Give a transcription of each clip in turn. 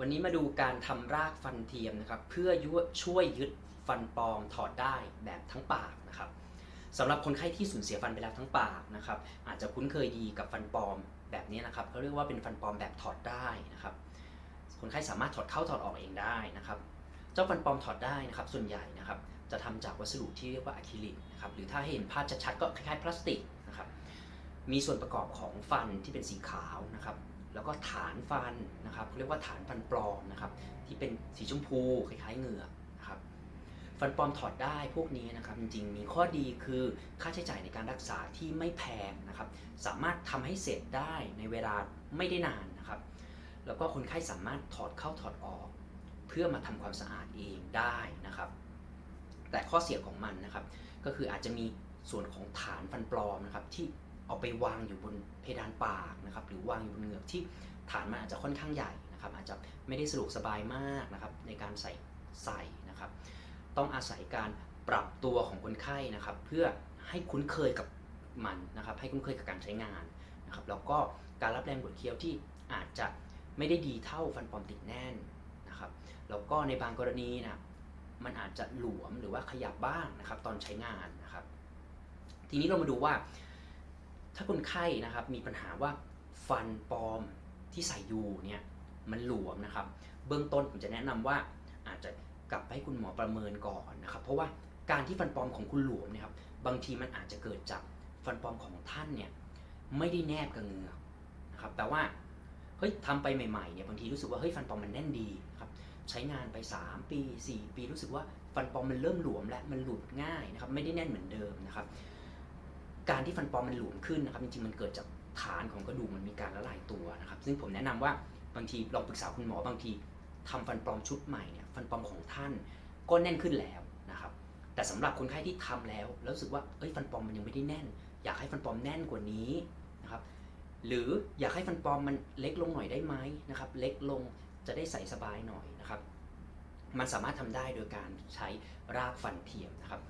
วันนี้มาดูการทำรากฟันเทียมนะครับ เพื่อช่วยยึดฟันปลอมถอดได้แบบทั้งปากนะครับสำหรับคนไข้ที่สูญเสียฟันไปแล้วทั้งปากนะครับอาจจะคุ้นเคยดีกับฟันปลอมแบบนี้นะครับเขาเรียกว่าเป็นฟันปลอมแบบถอดได้นะครับ คนไข้สามารถถอดเข้าถอดออกเองได้นะครับ เจ้าฟันปลอมถอดได้นะครับส่วนใหญ่นะครับจะทำจากวัสดุที่เรียกว่าอะคริลิกนะครับหรือถ้าเห็นภาพชัดๆก็คล้ายๆพลาสติกนะครับมีส่วนประกอบของฟันที่เป็นสีขาวนะครับ แล้วก็ฐานฟันนะครับเรียกว่าฐานฟันปลอมนะครับ ที่เป็นสีชมพูคล้ายๆเหงือกนะครับ ฟันปลอมถอดได้พวกนี้นะครับ จริงๆ มีข้อดีคือค่าใช้จ่ายในการรักษาที่ไม่แพงนะครับ สามารถทำให้เสร็จได้ในเวลาไม่ได้นานนะครับ แล้วก็คนไข้สามารถถอดเข้าถอดออก เพื่อมาทำความสะอาดเองได้นะครับ แต่ข้อเสียของมันนะครับ ก็คืออาจจะมีส่วนของฐานฟันปลอมนะครับที่ เอาไปวางอยู่บนเพดานปากนะครับหรือวางอยู่บนเหงือกที่ฐานมันอาจจะค่อนข้างใหญ่นะครับอาจจะไม่ได้สะดวกสบายมากนะครับในการใส่ใส่นะครับ ต้องอาศัยการปรับตัวของคนไข้นะครับ เพื่อให้คุ้นเคยกับมันนะครับ ให้คุ้นเคยกับการใช้งานนะครับแล้วก็การรับแรงบดเคี้ยวที่อาจจะไม่ได้ดีเท่าฟันปลอมติดแน่นนะครับแล้วก็ในบางกรณีนะมันอาจจะหลวมหรือว่าขยับบ้างนะครับ ตอนใช้งานนะครับ ทีนี้เรามาดูว่า ถ้าคนไข้นะครับมีปัญหาว่าฟันปลอมที่ใส่อยู่เนี่ยมันหลวมนะครับ เบื้องต้นผมจะแนะนำว่าอาจจะกลับไปให้คุณหมอประเมินก่อนนะครับ เพราะว่าการที่ฟันปลอมของคุณหลวมเนี่ยครับ บางทีมันอาจจะเกิดจากฟันปลอมของท่านเนี่ยไม่ได้แนบกับเหงือกนะครับแปลว่าเฮ้ยทำไปใหม่ๆเนี่ยบางทีรู้สึกว่าเฮ้ยฟันปลอมมันแน่นดีครับใช้งานไป 3 ปี 4 ปีรู้สึกว่าฟันปลอมมันเริ่มหลวมและมันหลุดง่ายนะครับไม่ได้แน่นเหมือนเดิมนะครับ การที่ฟันปลอมมันหลวมขึ้นนะครับจริงๆมันเกิดจากฐานของกระดูกมันมีการละลายตัวนะครับ ซึ่งผมแนะนำว่าบางทีลองปรึกษาคุณหมอบางทีทำฟันปลอมชุดใหม่เนี่ยฟันปลอมของท่านก็แน่นขึ้นแล้วนะครับ แต่สำหรับคนไข้ที่ทำแล้วแล้วรู้สึกว่าเอ้ยฟันปลอมมันยังไม่ได้แน่น อยากให้ฟันปลอมแน่นกว่านี้นะครับหรืออยากให้ฟันปลอมมันเล็กลงหน่อยได้ไหมนะครับ เล็กลงจะได้ใส่สบายหน่อยนะครับ มันสามารถทำได้โดยการใช้รากฟันเทียมนะครับ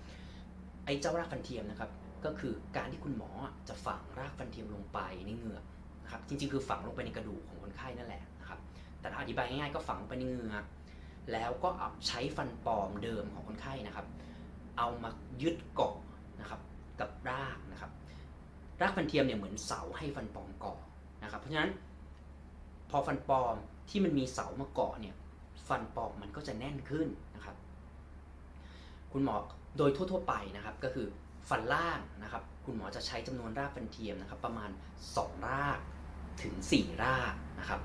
ไอ้เจ้ารากฟันเทียมนะครับ ก็คือการที่คุณหมอจะฝังรากฟันเทียมลงไปในเหงือกนะครับ จริงๆ คือฝังลงไปในกระดูกของคนไข้นั่นแหละนะครับ แต่ถ้าอธิบายง่ายๆ ก็ฝังลงไปในเหงือก แล้วก็เอาใช้ฟันปลอมเดิมของคนไข้นะครับ เอามายึดเกาะนะครับกับรากนะครับ รากฟันเทียมเนี่ยเหมือนเสาให้ฟันปลอมเกาะนะครับ เพราะฉะนั้นพอฟันปลอมที่มันมีเสามาเกาะเนี่ย ฟันปลอมมันก็จะแน่นขึ้นนะครับ คุณหมอ โดยทั่วๆไปนะครับก็คือฟันล่างนะครับคุณหมอจะใช้จำนวนรากฟันเทียมนะครับประมาณ 2 รากถึง 4 รากนะครับ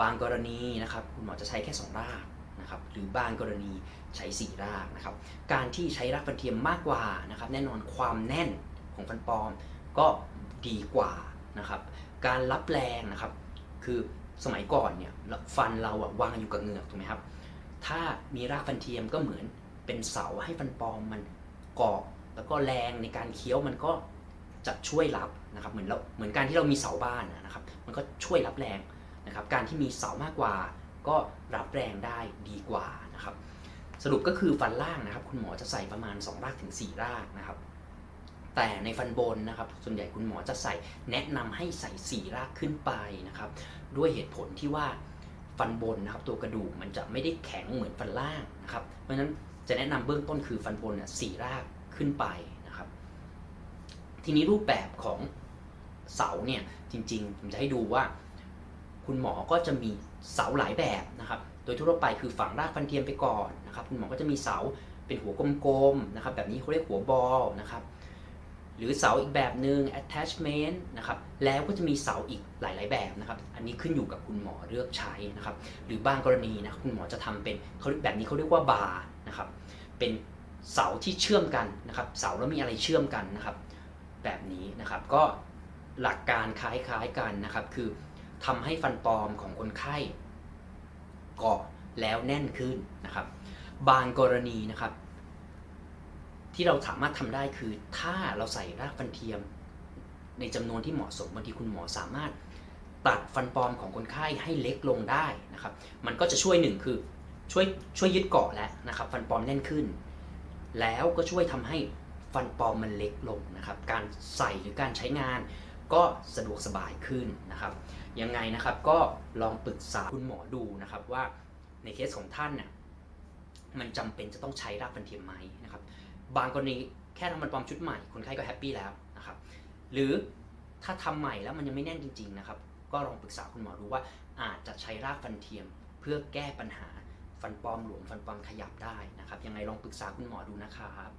บางกรณีนะครับคุณหมอจะใช้แค่ 2 รากนะครับหรือบางกรณีใช้ 4 รากนะครับการที่ใช้รากฟันเทียมมากกว่านะครับแน่นอนความแน่นของฟันปลอมก็ดีกว่านะครับการรับแรงนะครับคือสมัยก่อนเนี่ยฟันเราอะวางอยู่กับเหงือกถูกไหมครับถ้ามีรากฟันเทียมก็เหมือน เป็นเสาให้ฟันปลอมมันเกาะแล้วก็แรงในการเคี้ยวมันก็จะช่วยรับนะครับเหมือนเราเหมือนการที่เรามีเสาบ้านนะครับ มันก็ช่วยรับแรงนะครับ การที่มีเสามากกว่า ก็รับแรงได้ดีกว่านะครับ สรุปก็คือฟันล่างนะครับ คุณหมอจะใส่ประมาณ 2 รากถึง 4 รากนะครับ แต่ในฟันบนนะครับ ส่วนใหญ่คุณหมอจะใส่แนะนำให้ใส่ 4 รากขึ้นไปนะครับ ด้วยเหตุผลที่ว่าฟันบนนะครับ ตัวกระดูกมันจะไม่ได้แข็งเหมือนฟันล่างนะครับ เพราะฉะนั้น จะแนะนำเบื้องต้นคือฟันบนน่ะสี่รากขึ้นไปนะครับ ทีนี้รูปแบบของเสาเนี่ยจริงๆ ผมจะให้ดูว่า คุณหมอก็จะมีเสาหลายแบบนะครับ โดยทั่วไปคือฝังรากฟันเทียมไปก่อนนะครับ คุณหมอก็จะมีเสาเป็นหัวกลมๆนะครับ แบบนี้เขาเรียกหัวบอลนะครับหรือเสาอีกแบบหนึ่ง attachment นะครับ แล้วก็จะมีเสาอีกหลาย ๆ แบบนะครับ อันนี้ขึ้นอยู่กับคุณหมอเลือกใช้นะครับ หรือบางกรณีนะคุณหมอจะทำเป็นเขาแบบนี้เขาเรียกว่าบาร์ นะครับ เป็นเสาที่เชื่อมกันนะครับ เสาแล้วมีอะไรเชื่อมกันนะครับ แบบนี้นะครับก็หลักการคล้ายๆกันนะครับ คือทำให้ฟันปลอมของคนไข้เกาะแล้วแน่นขึ้นนะครับ บางกรณีนะครับ ที่เราสามารถทำได้คือถ้าเราใส่รากฟันเทียม ในจำนวนที่เหมาะสมบางทีคุณหมอสามารถตัดฟันปลอมของคนไข้ให้เล็กลงได้นะครับ มันก็จะช่วยหนึ่งคือ ช่วยช่วยยึดเกาะแล้วนะครับ ฟันปลอมแน่นขึ้น แล้วก็ช่วยทำให้ฟันปลอมมันเล็กลงนะครับ การใส่หรือการใช้งานก็สะดวกสบายขึ้นนะครับ ยังไงนะครับก็ลองปรึกษาคุณหมอดูนะครับว่าในเคสของท่านเนี่ยมันจำเป็นจะต้องใช้รากฟันเทียมไหมนะครับ บางกรณีแค่ทำฟันปลอมชุดใหม่คนไข้ก็แฮปปี้แล้วนะครับ หรือถ้าทำใหม่แล้วมันยังไม่แน่นจริง ๆนะครับ ก็ลองปรึกษาคุณหมอดูว่าอาจจะใช้รากฟันเทียมเพื่อแก้ปัญหา ฟันปลอมหลวมฟันปลอมขยับได้นะครับ ยังไงลองปรึกษาคุณหมอดูนะครับ